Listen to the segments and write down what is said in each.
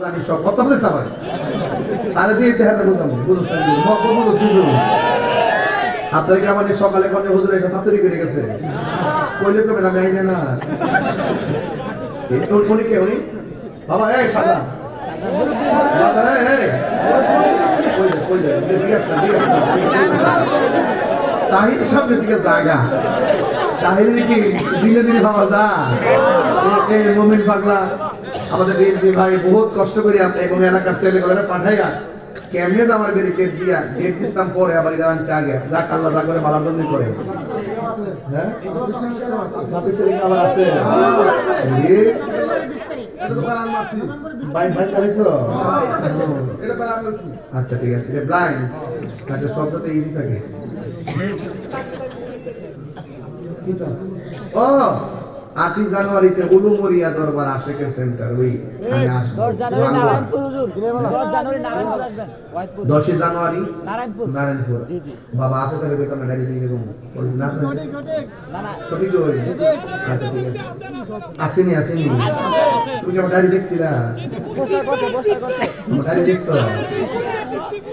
জানি সব কথা বুঝতে পারে তাহলে দিয়ে তেহারটা বুঝলাম বুঝতে আপনাকে আমাদের সকালে কনে হুজুর একটা ছাত্রী করে গেছে। কইলে কবে না গাইলে না। মনে কে, উনি? বাবা, এই সাদা। সাদা রে এই। তাহির সামনে দিকে জায়গা তাহির কি দিলে দিলে বাবা যা। মমিন পাগলা। আমাদের বিএনপি ভাই বহুত কষ্ট করে আপনি এবং এলাকার ছেলেগুলো পাঠাইয়া কেমনে তো আমার বেরিয়ে গেট দিয়া দিতাম পরে, আবার আনছে আগে। যা কাল্লা যা করে বালা দন্দি করে। হ্যাঁ? আচ্ছা ঠিক আছে। ব্লাইন্ড আচ্ছা শব্দটা ইজি থাকে। ও! আটই জানুয়ারিতে উলুমরিয়া দরবার আশেকের সেন্টার ওই আমি আসব। দশই জানুয়ারি নারায়ণপুর। নারায়ণপুর। জি, জি। বাবা আপনি তাহলে বেতন ডাইরি দিয়ে সঠিক আচ্ছা ঠিক আছে। আসেনি আসেনি। তুমি আমার দেখছিলা? করতে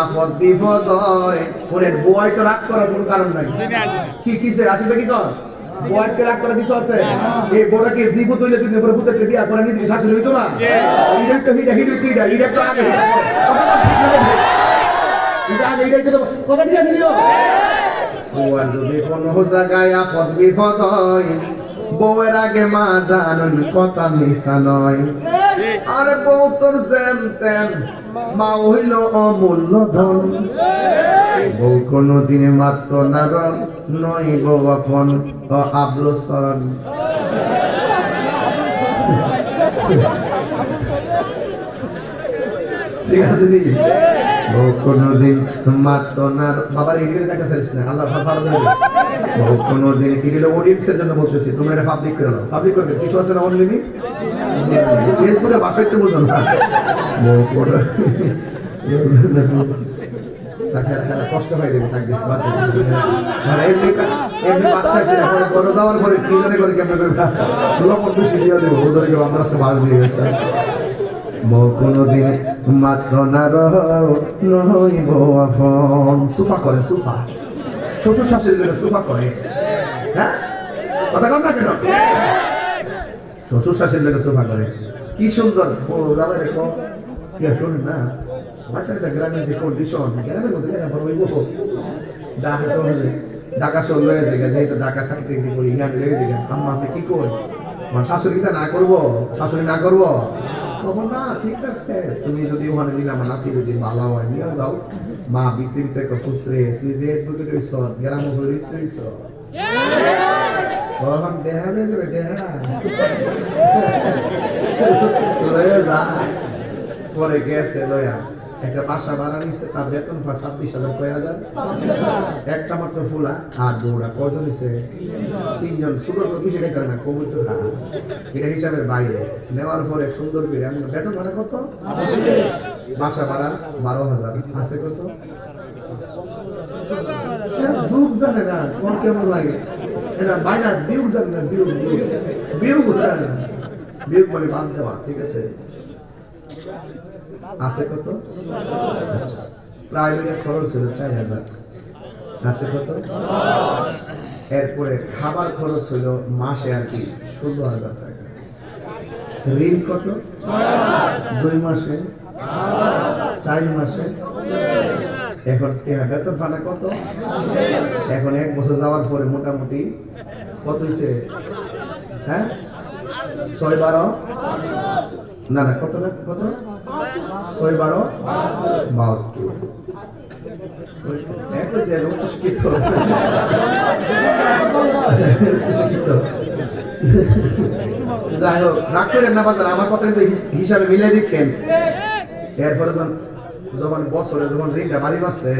আপদ বিপদ হয়। ওনের বয় তো রাগ করার কোনো কারণ নাই। কি কিসে? আসলে কি কর? বয়কে রাগ করার কিছু আছে? এই বড়কে জীব তৈলে তুমি পরে পুত্রকে বিয়া করে নিজেকে শাশুড়ি হইতো না? তো হিডা হিডু তুই যা এটা তো আগে। এটা আগে তো কথা দিয়ে দিও ভগবান যদি কোনো জায়গায় আপদ বিপদ হয় বউয়ের আগে মা জানুন, কথা মিশা নয়। আর বউ তোর যেন তেন, মা হইল অমূল্য ধন। বউ কোনো দিনে মাত্র নারণ নই বউ আপন ও আবলসন ঠিক আছে দি বউ কোনো দিন মাত্র নার বাবার এগুলো দেখা না দেবে। অডিয়েন্সের জন্য বলতেছি, তোমরা এটা করে নাও। পাবলিক করবে, কিছু আছে না অনলাইনে ফেসবুকে বাসাইতে বুঝো না। কষ্ট হয়ে যাবে থাকবে বড় যাওয়ার পরে কি করে কেমন করে দেবো আমরা সব ভালো বউ মাত্র না রহিব আপন। সুফা করে, সুফা। শ্বশুর শাশুড়ি করে সুফা করে। হ্যাঁ? কথা কন না কেন? শ্বশুর শাশুড়ি লোকে সুফা করে। কি সুন্দর ও দাদা কি আর শোনেন না। বাচ্চা একটা গ্রামের যে কন্ডিশন গ্রামের মধ্যে দেখা বড় হইব। ঢাকা শহরে ঢাকা শহর দেখে যেহেতু ঢাকা সাইডে কি করি লয়ে দেখে আম্মা আপনি কি আমার শাশুড়িটা না করব? শাশুড়ি না করব? তখন না ঠিক আছে। তুমি যদি ওখানে দিলে আমার নাতি যদি ভালো হয় নিয়ে যাও। মা থেকে পুত্রে তুই যে এডভোকেট হইছ গ্রাম হরিত হইছ তখন দেহা যাবে দেহা। যা পরে গেছে লয়া। একটা বাসা ভাড়া নিছে, তার বেতন পায় ছাব্বিশ হাজার কয় হাজার একটা মাত্র ফুলা আর দৌড়া কজন নিছে? তিনজন। সুন্দর করে কিছু গেছে না কবুল তো খারাপ এটা হিসাবের বাইরে। নেওয়ার পরে সুন্দর করে আমি বেতন ভাড়া কত? বাসা ভাড়া বারো হাজার। আছে কত? যুগ জানে না, কোন কেমন লাগে। এটা মাইনাস বিয়োগ জানে না বিয়োগ। বিয়োগ জানে না। বিয়োগ মানে বাদ দেওয়া, ঠিক আছে? আছে কত? প্রাইভেটের খরচ হলো চার হাজার। আছে কত? এরপরে খাবার খরচ হলো মাসে আর কি ষোলো হাজার টাকা। ঋণ কত? দুই মাসে। চার মাসে। এখন বেতন ভাড়া কত? এখন এক বছর যাওয়ার পরে মোটামুটি কত হয়েছে হ্যাঁ? ছয় বারো? না না, কত না, কত? ছয় বারো? বাহাত্তর। শিক্ষিত যাই হোক আমার হিসাবে মিলে দিচ্ছেন এরপরে যখন যখন বছরে যখন ঋণটা বাড়ি মারছে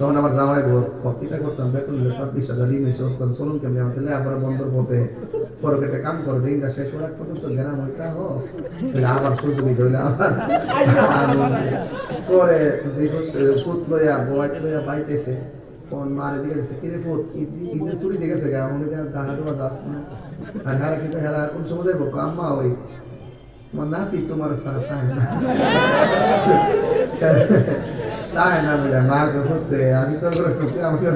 তখন আমার জামাই বল কপিটা করতাম, বেতন দিলে ছাব্বিশ হাজার হয়েছে তখন চলুন কেমনি? আমার তাহলে আবার বন্দর পথে। পরে একটা কাম করো, ঋণটা শেষ করার পর্যন্ত গেলাম ওইটা হো। তাহলে আবার সুযোগ হইলে আবার পরে ফুট লইয়া বয়াইতে লইয়া বাইতেছে কোন মারে দিকে গেছে, কিরে ফুট ঈদে চুরি দিকে গেছে গা আমাকে টাকা দেওয়া দাস না? আর হেরা কিন্তু হেরা কোন সময় দেবো আম্মা, ওই তোমার তাই না আমি তো করে সত্যি আমাকে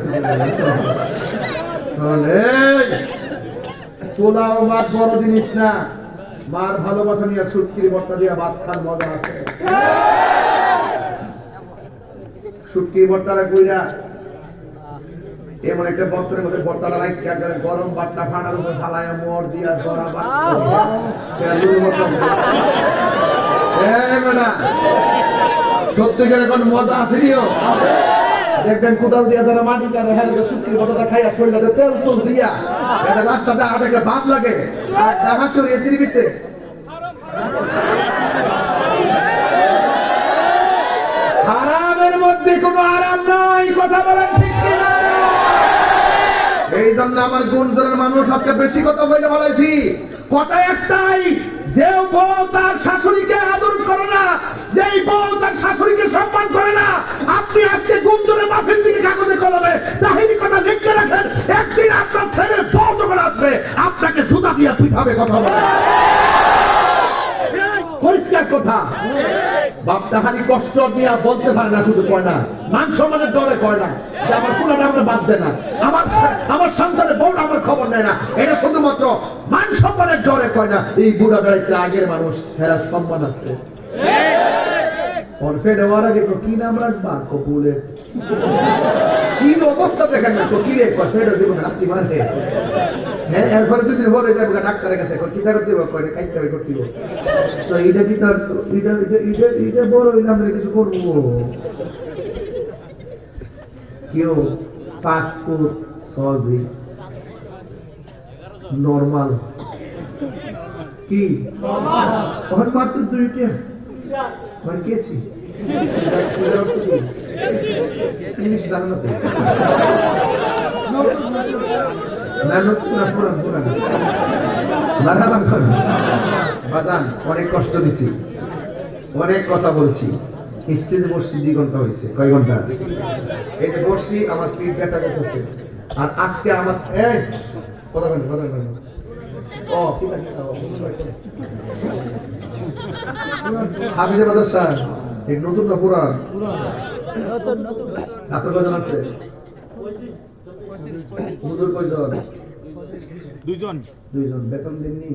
ভাত বড় জিনিস না মার ভালোবাসা নিয়ে সুটকির বর্তা দিয়ে ভাত খান মজা আছে শুটকির বর্তাটা কইরা এমন একটা বর্তনের মধ্যে বর্তাটা রাখি একবারে গরম বাট্টা ফাটার উপর ফালায় মর দিয়া জরা বাট সত্যিকার এখন মজা আছে নিও দেখবেন কোদাল দিয়া যারা মাটি কাটে হ্যাঁ শুটকির বর্তাটা খাইয়া শরীরে তেল তুল দিয়া এটা রাস্তাতে আট একটা ভাত লাগে, আর টাকা সরিয়ে সিঁড়ি ভিতরে। হারামের মধ্যে কোনো আরাম নাই, কথা বলেন। কিনা? জন্য আমার গুণজনের মানুষ আজকে বেশি কথা বলে বলেছি। কথা একটাই, যে বউ তার শাশুড়িকে আদর করে না যে বউ তার শাশুড়িকে সম্মান করে না, আপনি আজকে গুণজনের মাফির দিকে কাগজে কলমে তাহিরি কথা লিখে রাখেন, একদিন আপনার ছেলে বউ যখন আসবে, আপনাকে জুতা দিয়ে পিঠাবে কথা বলে। কথা। বাপটা খালি কষ্ট বলতে পারে না, শুধু কয় না। মান সম্মানের কয় না, যে আমার পুরাটা আমরা বাদ দেয় না। আমার আমার সন্তানের বউটা আমার খবর নেয় না। এটা শুধুমাত্র মান সম্মানের ডরে কয় না। এই বুড়া বেড়াইতে আগের মানুষ হেরা সম্মান আছে। ওর ফেডে হওয়ার আগে তো কি নাম রাখবা কপুলের কি অবস্থা দেখেন না তো কি রে ফেডে জীবন রাত্রি মানে হ্যাঁ এরপরে দুদিন পরে যাব ডাক্তারের কাছে কি করতে হবে কই কাইতে হবে করতে তো এটা কি তার এটা এটা এটা এটা বড় হইলে আমরা কিছু করব কেউ পাসপোর্ট সার্ভিস নর্মাল কি মাত্র দুইটা মানে না তো অনেক কষ্ট দিছি। অনেক কথা বলছি। স্টেজ বসছি, দুই ঘণ্টা হয়েছে, কয় ঘণ্টা? এই বসছি, আমার পিঠ ব্যথা করতেছে। আর আজকে আমার কথা বলেন কথা বলেন। ও, ঠিক আছে হাফিজে বাজার স্যার এই নতুন না পুরান। নতুন নতুন ছাত্র কজন আছে? হুজুর কয়জন? দুইজন। দুইজন। বেতন দিননি?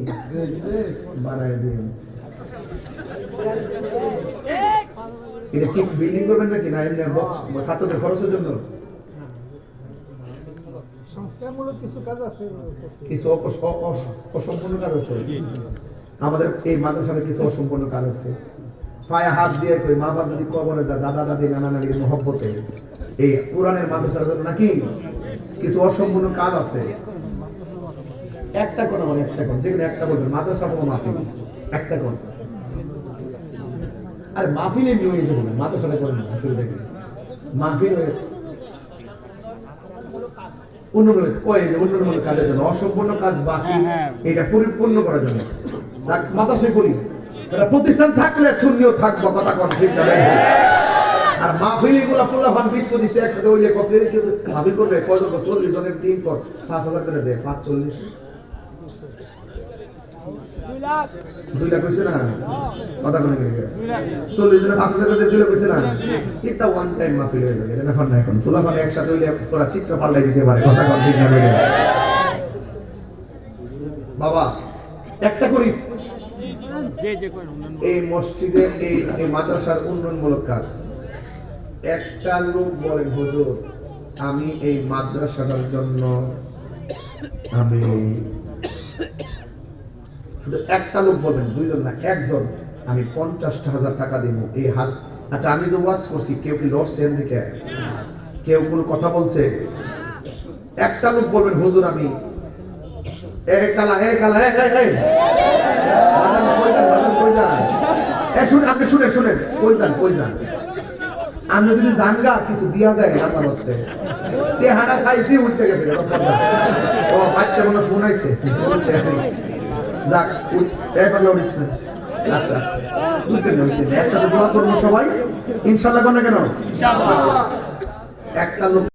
বাড়ায় দিন। এটা কি বিল্ডিং করবেন নাকি? না এমনি ছাত্রদের খরচের জন্য? সংস্কারমূলক কিছু কাজ আছে কিছু অসম্পূর্ণ কাজ আছে? আমাদের এই মাদ্রাসার কিছু অসম্পূর্ণ কাজ আছে। পায়ে হাত দিয়ে কই মা বাবা যদি কবরে যায় দাদা দাদি নানা নানির মহব্বতে এই পুরাণের মাদ্রাসার জন্য নাকি কিছু অসম্পূর্ণ কাজ আছে? একটা কোন মানে একটা কোন যেগুলো একটা বলবেন মাদ্রাসা কোনো মাহফিল একটা কোন। আরে মাহফিল এমনি হয়ে যাবে না মাদ্রাসাটা করেন না অসুবিধা কি মাহফিল হয়ে অন্যগুলো কাজের জন্য অসম্পূর্ণ কাজ বাকি হ্যাঁ, হ্যাঁ। এটা পরিপূর্ণ করার জন্য। মাদ্রাসায় এটা প্রতিষ্ঠান থাকলে শূন্যও থাকব কথা কোন ঠিক না আর মাহফিলি গুলা ফুল্লা ফান বিশ পঁচিশ একসাথে ওই মাহফিল করবে? কয়জন চল্লিশ জনের টিম কর। পাঁচ হাজার করে দেয় পাঁচ চল্লিশ। দুই লাখ। হয়েছে না? কথা কোনো চল্লিশ জনের পাঁচ হাজার করে দুই লাখ হয়েছে না? এটা ওয়ান টাইম মাহফিল হয়ে যাবে এটা ব্যাপার না এখন। ফান একসাথে হইলে তোরা চিত্র পাল্টাই দিতে পারে কথা কোন ঠিক না বাবা একটা করি। এই মসজিদে এই এই মাদ্রাসার উন্নয়নমূলক কাজ। একটা লোক বলেন হুজুর আমি এই মাদ্রাসাটার জন্য আমি শুধু একটা লোক বলবেন দুইজন না একজন। আমি পঞ্চাশটা হাজার টাকা দিব এই হাত আচ্ছা আমি যে ওয়াজ করছি কেউ কি লড়ছে এদিকে কেউ কোনো কথা বলছে? একটা লোক বলবেন হুজুর আমি কালা কালা শুনে আপনি শুনেন কই যান কই যান। আমি যদি জানগা কিছু দিয়া যায় না আমার হস্তে। তে হাড়া খাইছি উঠতে গেছে ও বাচ্চা মনে ফোন আইছে? যাক না। আচ্ছা। একসাথে দোয়া করব সবাই। ইনশাল্লাহ কোন? কেন একটা লোক